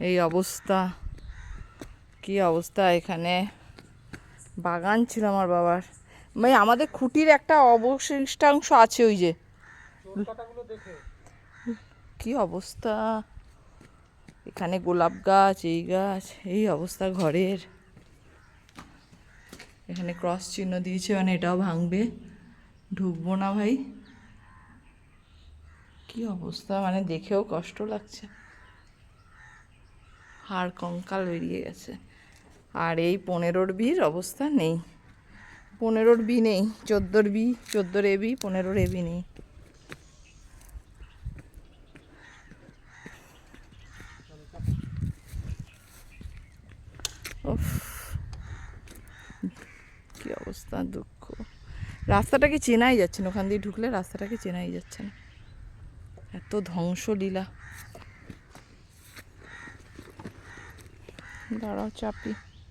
এই অবস্থা। কি অবস্থা এখানে? বাগান ছিল আমার বাবার। মানে আমাদের খুঁটির একটা অবশিষ্টাংশ আছে ওই যে। কি অবস্থা? এখানে গোলাপ গাছ, এই গাছ, এই অবস্থা ঘরের। এখানে ক্রস চিহ্ন দিয়েছে মানে এটাও ভাঙবে। ঢুকবো না ভাই। কি অবস্থা? মানে দেখেও কষ্ট লাগছে। হাড়, কঙ্কাল বেরিয়ে গেছে। আর এই পনেরোর বির অবস্থা নেই। পনেরোর বি নেই, চোদ্দোর বি, চোদ্দোর এ বি, পনেরোর এ বি নেই। কি অবস্থা, দুঃখ। রাস্তাটাকে চেনাই যাচ্ছে না? ওখান দিয়ে ঢুকলে রাস্তাটাকে চেনাই যাচ্ছে না? এত ধ্বংসলীলা। দাঁড়াও চাপি।